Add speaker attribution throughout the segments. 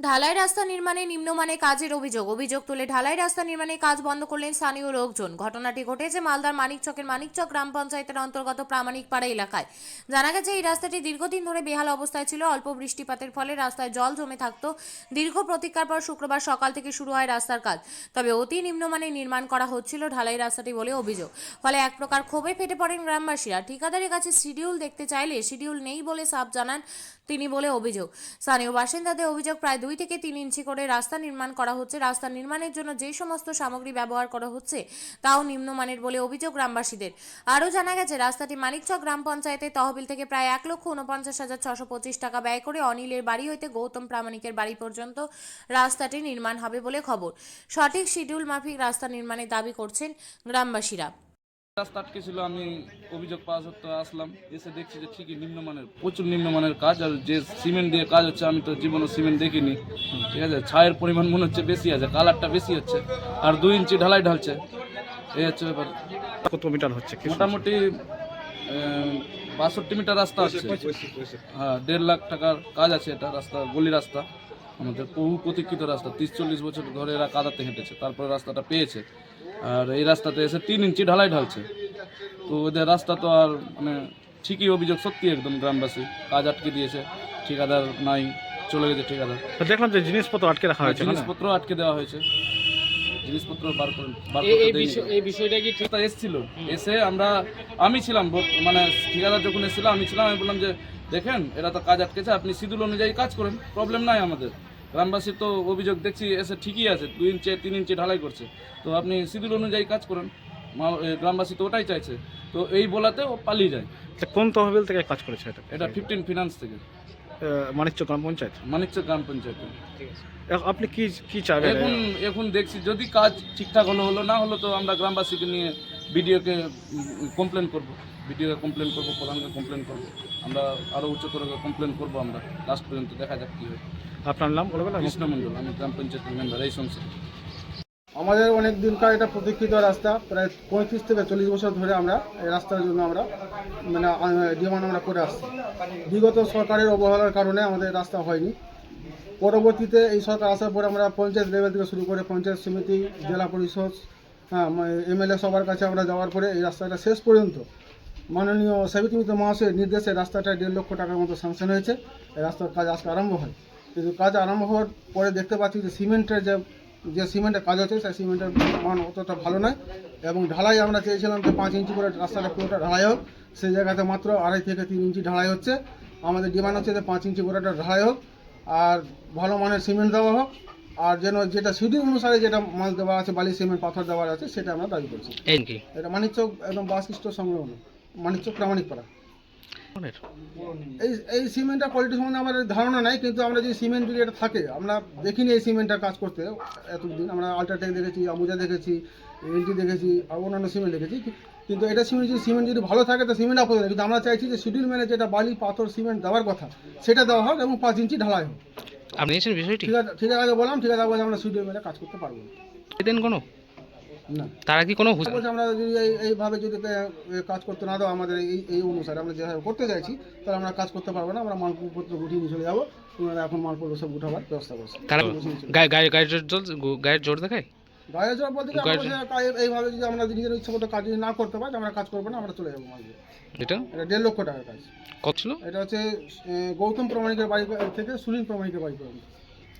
Speaker 1: ঢালাই রাস্তা নির্মাণে নিম্নমানের কাজের অভিযোগ। অভিযোগ তুলে ঢালাই রাস্তা নির্মাণে কাজ বন্ধ করলেন স্থানীয় লোকজন। ঘটনাটি ঘটেছে মালদার মানিকচকের মানিকচক গ্রাম পঞ্চায়েতের অন্তর্গত প্রামাণিকপাড়া এলাকায়। জানা গেছে, এই রাস্তাটি দীর্ঘদিন ধরে বেহাল অবস্থায় ছিল। অল্প বৃষ্টিপাতের ফলে রাস্তায় জল জমে থাকত। দীর্ঘ প্রতীক্ষার পর শুক্রবার সকাল থেকে শুরু হয় রাস্তার কাজ। তবে অতি নিম্নমানে নির্মাণ করা হচ্ছিল ঢালাই রাস্তাটি বলে অভিযোগ। ফলে এক প্রকার ক্ষোভে ফেটে পড়েন গ্রামবাসীরা। ঠিকাদারের কাছে শিডিউল দেখতে চাইলে শিডিউল নেই বলে সাপ জানান তিনি বলে অভিযোগ। স্থানীয় বাসিন্দাদের অভিযোগ, প্রায় দুই থেকে তিন ইঞ্চি করে রাস্তা নির্মাণ করা হচ্ছে। রাস্তা নির্মাণের জন্য যে সমস্ত সামগ্রী ব্যবহার করা হচ্ছে, তাও নিম্নমানের বলে অভিযোগ গ্রামবাসীদের। আরও জানা গেছে, রাস্তাটি মানিকচক গ্রাম পঞ্চায়েতের তহবিল থেকে প্রায় এক লক্ষ উনপঞ্চাশ হাজার ছশো পঁচিশ টাকা ব্যয় করে অনিলের বাড়ি হইতে গৌতম প্রামাণিকের বাড়ি পর্যন্ত রাস্তাটি নির্মাণ হবে বলে খবর। সঠিক শিডিউল মাফিক রাস্তা নির্মাণের দাবি করছেন গ্রামবাসীরা।
Speaker 2: রাস্তা আটকে ছিল আমি অভিযোগ পাওয়া সত্ত্বেও আসলাম। এসে দেখছি যে ঠিকই নিম্নমানের প্রচুর নিম্নমানের কাজ আর যে সিমেন্ট দিয়ে কাজ হচ্ছে আমি তো জীবনে সিমেন্ট দেখিনি। ঠিক আছে? ছায়ের পরিমাণ মনে হচ্ছে বেশি আছে কালারটা বেশি হচ্ছে আর দুই ইঞ্চি ঢালাই ঢালছে। এই হচ্ছে ব্যাপার।
Speaker 3: কত মিটার হচ্ছে
Speaker 2: মোটামুটি বাষট্টি মিটার রাস্তা আছে হ্যাঁ দেড় লাখ টাকার কাজ আছে এটা রাস্তা গলি রাস্তা। আমাদের বহু প্রতীক্ষিত রাস্তা তিরিশ চল্লিশ বছর ধরে এরা কাদাতে হেঁটেছে তারপরে রাস্তাটা পেয়েছে। আর এই রাস্তাতে এসে তিন ইঞ্চি ঢালাই ঢালছে। তো ওদের রাস্তা তো আর মানে ঠিকই অভিযোগ সত্যি একদম গ্রামবাসী। কাজ আটকে দিয়েছে ঠিকাদার নাই চলে গেছে ঠিকাদার।
Speaker 3: তো দেখলাম যে জিনিসপত্র আটকে রাখা হয়েছে
Speaker 2: জিনিসপত্র আটকে দেওয়া হয়েছে। জিনিসপত্র বার করে বার
Speaker 4: এই- এই
Speaker 2: দেয়নি।
Speaker 4: বিষয় এই বিষয়টা কি ঠিক?
Speaker 2: এসেছিল। এসে আমরা আমি ছিলাম মানে ঠিকাদার যখন এসেছিল আমি ছিলাম আমি বললাম যে দেখেন এরা তো কাজ আটকেছে আপনি শিডিউল অনুযায়ী কাজ করেন প্রবলেম নাই আমাদের। গ্রামবাসীর তো অভিযোগ দেখছি এসে ঠিকই আছে দুই ইঞ্চে তিন ইঞ্চে ঢালাই করছে। তো আপনি শিডিউল অনুযায়ী কাজ করেন গ্রামবাসী তো ওটাই চাইছে। তো এই বলাতে ও পালিয়ে যায়।
Speaker 3: তা কোন তহবিল থেকে কাজ করেছে এটা?
Speaker 2: এটা ফিফটিন ফিনান্স থেকে।
Speaker 3: মানিকচ গ্রাম পঞ্চায়েত?
Speaker 2: মানিকচক গ্রাম পঞ্চায়েতে।
Speaker 3: আপনি কি কি চাবেন?
Speaker 2: এখন এখন দেখছি যদি কাজ ঠিকঠাক হলো হলো না হলো তো আমরা গ্রামবাসীকে নিয়ে বিডিওকে কমপ্লেন করব। বিডিওকে কমপ্লেন করব প্রধানকে কমপ্লেন করব। আমরা আরও উচ্চতর কমপ্লেন করব আমরা। লাস্ট পর্যন্ত দেখা যাক কী হয়।
Speaker 3: আপনার নাম বলবেন
Speaker 2: কৃষ্ণ মণ্ডল আমি গ্রাম পঞ্চায়েত মেম্বার এই সংসদ
Speaker 5: আমাদের অনেক দিনকার এটা প্রতীক্ষিত রাস্তা প্রায় পঁয়ত্রিশ থেকে চল্লিশ বছর ধরে আমরা এই রাস্তার জন্য আমরা মানে ডিমান্ড আমরা করে আসছি। বিগত সরকারের অবহেলার কারণে আমাদের রাস্তা হয়নি। পরবর্তীতে এই সরকার আসার পরে আমরা পঞ্চায়েত লেভেল থেকে শুরু করে পঞ্চায়েত সমিতি জেলা পরিষদ হ্যাঁ এমএলএ সবার কাছে আমরা যাওয়ার পরে এই রাস্তাটা শেষ পর্যন্ত মাননীয় সাবিত্রী মিত্র মহাশয়ের নির্দেশে রাস্তাটা দেড় লক্ষ টাকার মতো স্যাংশন হয়েছে। এই রাস্তার কাজ আজকে আরম্ভ হয়। কিন্তু কাজ আরম্ভ হওয়ার পরে দেখতে পাচ্ছি যে সিমেন্টের যে যে সিমেন্টের কাজ হচ্ছে, সেই সিমেন্টের মান অতটা ভালো নয়। এবং ঢালাই আমরা চেয়েছিলাম যে পাঁচ ইঞ্চি করে রাস্তাটা পুরোটা ঢালাই হোক। সেই জায়গাতে মাত্র আড়াই থেকে তিন ইঞ্চি ঢালাই হচ্ছে। আমাদের ডিমান্ড হচ্ছে যে পাঁচ ইঞ্চি পুরোটা ঢালাই হোক। আর ভালো মানের সিমেন্ট দেওয়া হোক। আর যেন যেটা শিডিউল অনুসারে যেটা মাল দেওয়া আছে বালি সিমেন্ট পাথর দেওয়ার আছে সেটা আমরা দাবি করছি। এটা মানিকচক একদম বাস স্টোর সংলগ্ন মানিকচক প্রামাণিকপাড়া? এই এই সিমেন্টটা কোয়ালিটি সম্বন্ধে আমাদের ধারণা নাই কিন্তু আমরা যে সিমেন্ট যদি এটা থাকে আমরা দেখিনি এই সিমেন্টটা কাজ করতে এতদিন। আমরা আল্ট্রাটেক দেখেছি আমুজা দেখেছি এলটি দেখেছি আর অন্যান্য সিমেন্ট দেখেছি। কিন্তু এটা সিমেন্ট যদি সিমেন্ট যদি ভালো থাকে তো সিমেন্ট আপদ কিন্তু আমরা চাইছি যে শিডিউল মেনে যেটা বালি পাথর সিমেন্ট দেওয়ার কথা সেটা দেওয়া হোক এবং পাঁচ ইঞ্চি ঢালাই হোক।
Speaker 4: আপনি নিয়েছেন বিষয়টি?
Speaker 5: ঠিক আছে ঠিক আছে বললাম ঠিক আছে বলছে আমরা শিডিউল মেনে কাজ করতে পারব না।
Speaker 4: দেন কোনো?
Speaker 5: না।
Speaker 4: তারা কি কোনো হুসেন
Speaker 5: বলছে আমরা যদি এই এইভাবে যদি কাজ করতে না দাও আমাদের এই এই অনুসারে আমরা যেভাবে করতে চাইছি তাহলে আমরা কাজ করতে পারব না আমরা মালপত্র গুটিয়ে নিয়ে চলে যাব। ওনারা এখন মালপত্র সব উঠাবার ব্যবস্থা করছে।
Speaker 4: তারা গায়ে গায়ে গায়ের জোর গায়ের জোর দেখায়?
Speaker 5: গায়ে জোর বলতে কি আমরা এইভাবে যদি আমরা নিজের ইচ্ছা মতো কাজ যদি না করতে পারি আমরা কাজ করব না আমরা চলে যাব
Speaker 4: এটা?
Speaker 5: এটা দেড় লক্ষ টাকার কাজ।
Speaker 4: কত ছিল?
Speaker 5: এটা হচ্ছে গৌতম প্রমাণিকের বাড়ি থেকে সুনীল প্রমাণিকের বাড়ি পর্যন্ত।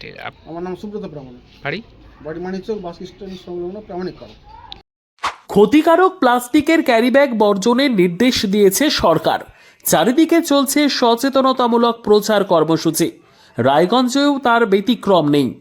Speaker 4: ঠিক, আপ-
Speaker 5: আমার নাম সুব্রত প্রামাণিক।
Speaker 4: বাড়ি?
Speaker 5: বাড়ি মানিকচক বাস স্ট্যান্ড সংলগ্ন প্রামাণিক পাড়া।
Speaker 6: ক্ষতিকারক প্লাস্টিকের ক্যারিব্যাগ বর্জনের নির্দেশ দিয়েছে সরকার। চারিদিকে চলছে সচেতনতামূলক প্রচার কর্মসূচি। রায়গঞ্জেও তার ব্যতিক্রম নেই।